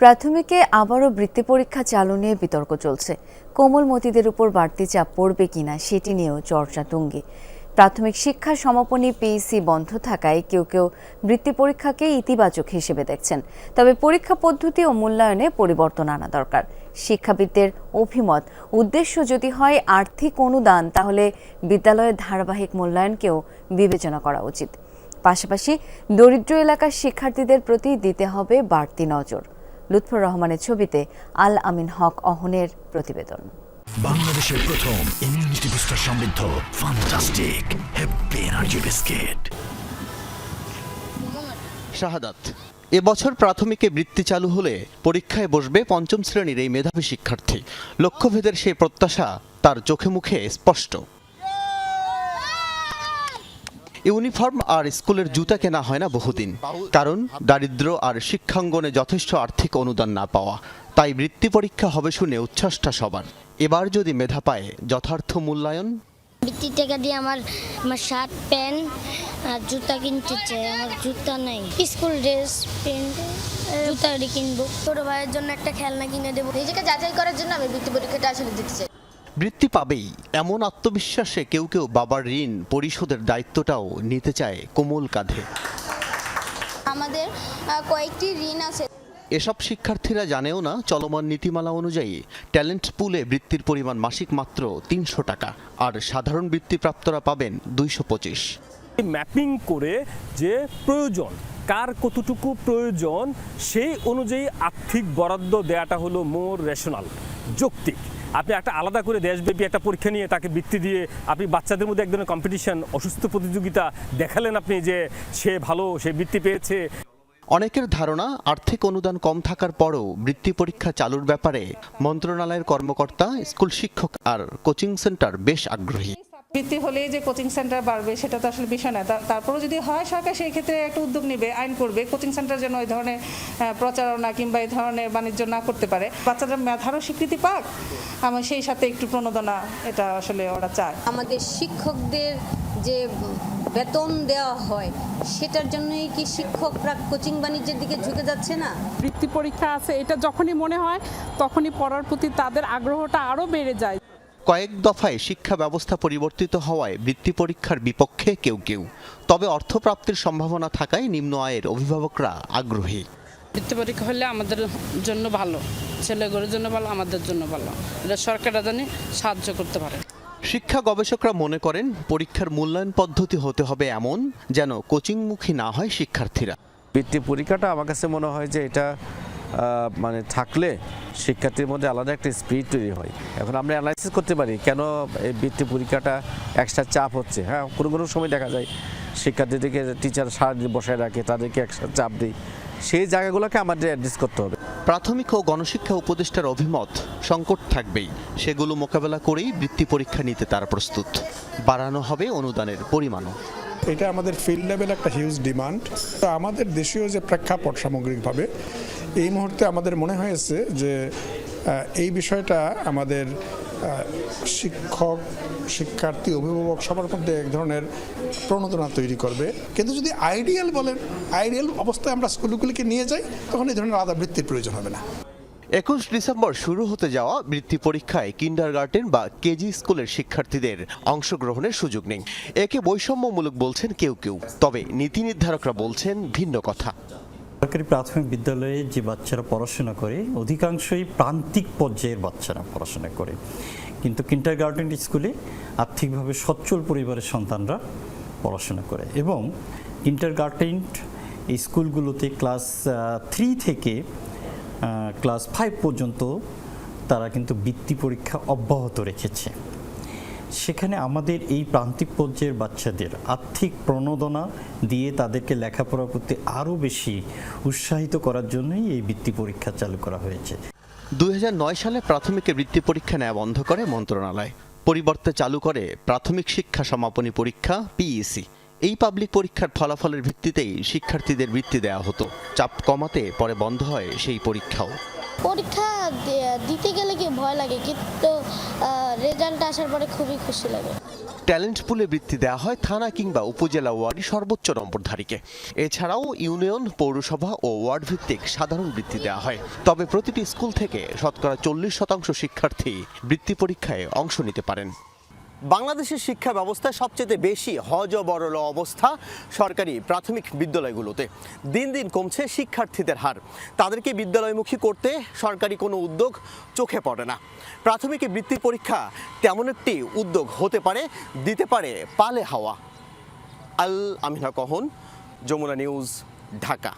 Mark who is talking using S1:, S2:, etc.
S1: প্রাথমিকে আবারও বৃত্তি পরীক্ষা চালু নিয়ে বিতর্ক চলছে। কোমলমতিদের উপর বাড়তি চাপ পড়বে কিনা সেটি নিয়েও চর্চা তুঙ্গে। প্রাথমিক শিক্ষা সমাপনী পিইসি বন্ধ থাকায় কেউ কেউ বৃত্তি পরীক্ষাকে ইতিবাচক হিসেবে দেখছেন। তবে পরীক্ষা পদ্ধতি ও মূল্যায়নে পরিবর্তন আনা দরকার। শিক্ষাবিদদের অভিমত, উদ্দেশ্য যদি হয় আর্থিক অনুদান, তাহলে বিদ্যালয়ের ধারাবাহিক মূল্যায়নকেও বিবেচনা করা উচিত। পাশাপাশি দরিদ্র এলাকার শিক্ষার্থীদের প্রতি দিতে হবে বাড়তি নজর। লুৎফর রহমানের ছবিতে আল আমিন হক অহনের প্রতিবেদন।
S2: বাংলাদেশের প্রথম ইমিউনিটি বুস্টার সমৃদ্ধ fantastic happy energy biscuit
S3: Shahadat এবছর প্রাথমিকে বৃত্তি চালু হলে পরীক্ষায় বসবে পঞ্চম শ্রেণির এই মেধাবী শিক্ষার্থী। লক্ষ্যভেদের সেই প্রত্যাশা তার চোখে মুখে স্পষ্ট। ইউনিফর্ম আর স্কুলের জুতা কেনা হয় না বহুদিন। কারণ দারিদ্র আর শিক্ষাঙ্গনে যথেষ্ট আর্থিক অনুদান না পাওয়া। তাই বৃত্তি পরীক্ষা হবে শুনে উচ্ছ্বাসটা সবার। এবার যদি মেধা পায়, যথার্থ মূল্যায়ন?
S4: বৃত্তি টাকা দিয়ে আমার আমার শার্ট, প্যান্ট আর জুতা কিনতে চাই। আমার জুতা নাই। স্কুল ড্রেস, প্যান্ট, জুতা কিনবো।
S5: ছোট ভাইয়ের জন্য একটা খেলনা কিনে দেবো। নিজেকে যাচাই করার জন্য আমি বৃত্তি পরীক্ষাটা আসলে দিতে চাই।
S3: বৃত্তি পাবেই। এমন আত্মবিশ্বাসে কেউ কেউ বাবার ঋণ পরিশোধের দায়িত্বটাও নিতে চায় কোমল কাঁধে।
S5: আমাদের কয়েকটি ঋণ আছে।
S3: এসব শিক্ষার্থীরা জানেও না চলমান নীতিমালা অনুযায়ী ট্যালেন্ট পুলে বৃত্তির পরিমাণ মাসিক মাত্র তিনশো টাকা আর সাধারণ বৃত্তিপ্রাপ্তরা পাবেন দুইশো পঁচিশ।
S6: ম্যাপিং করে যে প্রয়োজন কার কতটুকু প্রয়োজন সেই অনুযায়ী আর্থিক বরাদ্দ দেওয়াটা হলো মোর রেশনাল যৌক্তিক। আপনি একটা আলাদা করে দেশব্যাপী একটা পরীক্ষা নিয়ে তাকে বৃত্তি দিয়ে আপনি বাচ্চাদের মধ্যে এক ধরনের কম্পিটিশন অসুস্থ প্রতিযোগিতা দেখালেন আপনি যে সে ভালো, সে বৃত্তি পেয়েছে।
S3: অনেকের ধারণা, আর্থিক অনুদান কম থাকার পরও বৃত্তি পরীক্ষা চালুর ব্যাপারে মন্ত্রণালয়ের কর্মকর্তা, স্কুল শিক্ষক আর কোচিং সেন্টার বেশ আগ্রহী।
S7: বৃত্তি হলেই যে কোচিং সেন্টার বাড়বে সেটা তো আসলে বিষয় না। তা- তারপরেও যদি হয় সরকার সেই ক্ষেত্রে একটা উদ্যোগ নেবে আইন করবে। কোচিং সেন্টার যেন ওই ধরনের প্রচারণা কিংবা এই ধরনের বাণিজ্য না করতে পারে। বাচ্চারা মেধারও স্বীকৃতি পাক? আমার সেই সাথে একটু প্রণোদনা এটা আসলে ওরা চায়।
S8: আমাদের শিক্ষকদের যে বেতন দেওয়া হয় সেটার জন্যই কি শিক্ষকরা কোচিং বাণিজ্যের দিকে ঝুঁকে যাচ্ছে না?
S9: বৃত্তি পরীক্ষা আছে এটা যখনই মনে হয় তখনই পড়ার প্রতি তাদের আগ্রহটা আরও বেড়ে যায়।
S3: কয়েক দফায় শিক্ষা ব্যবস্থা পরিবর্তিত হওয়ায় বৃত্তি পরীক্ষার বিপক্ষে কেউ কেউ। তবে অর্থপ্রাপ্তির সম্ভাবনা থাকায় নিম্ন আয়ের অভিভাবকরা আগ্রহী।
S10: বৃত্তি পরীক্ষা হলে আমাদের জন্য ভালো ছেলেগুলোর জন্য ভালো আমাদের জন্য ভালো। এটা সরকাররা জানি সাহায্য করতে পারে।
S3: শিক্ষা গবেষকরা মনে করেন পরীক্ষার মূল্যায়ন পদ্ধতি হতে হবে এমন যেন কোচিংমুখী না হয় শিক্ষার্থীরা।
S11: বৃত্তি পরীক্ষাটা আমার কাছে মনে হয় যে এটা মানে থাকলে শিক্ষার্থীর মধ্যে আলাদা একটা স্পিড তৈরি হয়। এখন আমরা অ্যানালাইসিস করতে পারি কেন এই বৃত্তি পরীক্ষাটা এক্সট্রা চাপ হচ্ছে। হ্যাঁ কোনো কোনো সময় দেখা যায় শিক্ষার্থীদেরকে টিচার সারাদিন বসায় রাখে তাদেরকে এক্সট্রা চাপ দিই সেই জায়গাগুলোকে আমাদের অ্যাডজাস্ট করতে হবে।
S3: প্রাথমিক ও গণশিক্ষা উপদেষ্টার অভিমত সংকট থাকবেই। সেগুলো মোকাবেলা করেই বৃত্তি পরীক্ষা নিতে তারা প্রস্তুত। বাড়ানো হবে অনুদানের পরিমাণও।
S12: এটা আমাদের ফিল্ড লেভেল একটা হিউজ ডিমান্ড তো আমাদের দেশীয় যে প্রেক্ষাপট সামগ্রিকভাবে এই মুহূর্তে আমাদের মনে হয়েছে যে এই বিষয়টা আমাদের শিক্ষক, শিক্ষার্থী, অভিভাবক সবার মধ্যে এক ধরনের প্রণোদনা তৈরি করবে। কিন্তু যদি আইডিয়াল বলেন, আইডিয়াল অবস্থায় আমরা স্কুলগুলিকে নিয়ে যাই, তখন এই ধরনের আলাদা বৃত্তির প্রয়োজন হবে না।
S3: একুশ ডিসেম্বর শুরু হতে যাওয়া বৃত্তি পরীক্ষায় কিন্ডার গার্ডেন বা কেজি স্কুলের শিক্ষার্থীদের অংশগ্রহণের সুযোগ নেই। একে বৈষম্যমূলক বলছেন কেউ কেউ, তবে নীতি নির্ধারকরা বলছেন ভিন্ন কথা।
S13: সরকারি প্রাথমিক বিদ্যালয়ে যে বাচ্চারা পড়াশোনা করে, অধিকাংশই প্রান্তিক পর্যায়ের বাচ্চারা পড়াশোনা করে। কিন্তু কিন্টার গার্ডেন স্কুলে আর্থিকভাবে সচ্ছল পরিবারের সন্তানরা পড়াশোনা করে এবং কিন্টার গার্ডেন স্কুলগুলোতে ক্লাস থ্রি থেকে ক্লাস ফাইভ পর্যন্ত তারা কিন্তু বৃত্তি পরীক্ষা অব্যাহত রেখেছে। সেখানে আমাদের এই প্রান্তিক পর্যায়ের বাচ্চাদের আর্থিক প্রণোদনা দিয়ে তাদেরকে লেখাপড়ার প্রতি আরও বেশি উৎসাহিত করার জন্যই এই বৃত্তি পরীক্ষা চালু করা হয়েছে।
S3: দুই সালে প্রাথমিকের বৃত্তি পরীক্ষা নেওয়া বন্ধ করে মন্ত্রণালয়। পরিবর্তে চালু করে প্রাথমিক শিক্ষা সমাপনী পরীক্ষা পিইসি এই পাবলিক পরীক্ষার ফলাফলের ভিত্তিতেই শিক্ষার্থীদের বৃত্তি দেওয়া হতো। চাপ কমাতে পরে বন্ধ হয় সেই পরীক্ষাও।
S4: পরীক্ষা দিতে গেলে কি ভয় লাগে, কিন্তু রেজাল্ট আসার পরে খুবই খুশি লাগে।
S14: ট্যালেন্ট পুলে বৃত্তি দেওয়া হয় থানা কিংবা উপজেলা ওয়ার্ডে সর্বোচ্চ নম্বরধারীকে। এছাড়াও ইউনিয়ন, পৌরসভা ও ওয়ার্ড ভিত্তিক সাধারণ বৃত্তি দেওয়া হয়। তবে প্রতিটি স্কুল থেকে শতকরা চল্লিশ শতাংশ শিক্ষার্থী বৃত্তি পরীক্ষায় অংশ নিতে পারেন।
S3: বাংলাদেশের শিক্ষা ব্যবস্থায় সবচেয়ে বেশি হজ বরল অবস্থা সরকারি প্রাথমিক বিদ্যালয়গুলোতে। দিন দিন কমছে শিক্ষার্থীদের হার। তাদেরকে বিদ্যালয়মুখী করতে সরকারি কোনো উদ্যোগ চোখে পড়ে না। প্রাথমিক বৃত্তি পরীক্ষা তেমন একটি উদ্যোগ হতে পারে, দিতে পারে পালে হাওয়া। আল আমিনা কহন, যমুনা নিউজ, ঢাকা।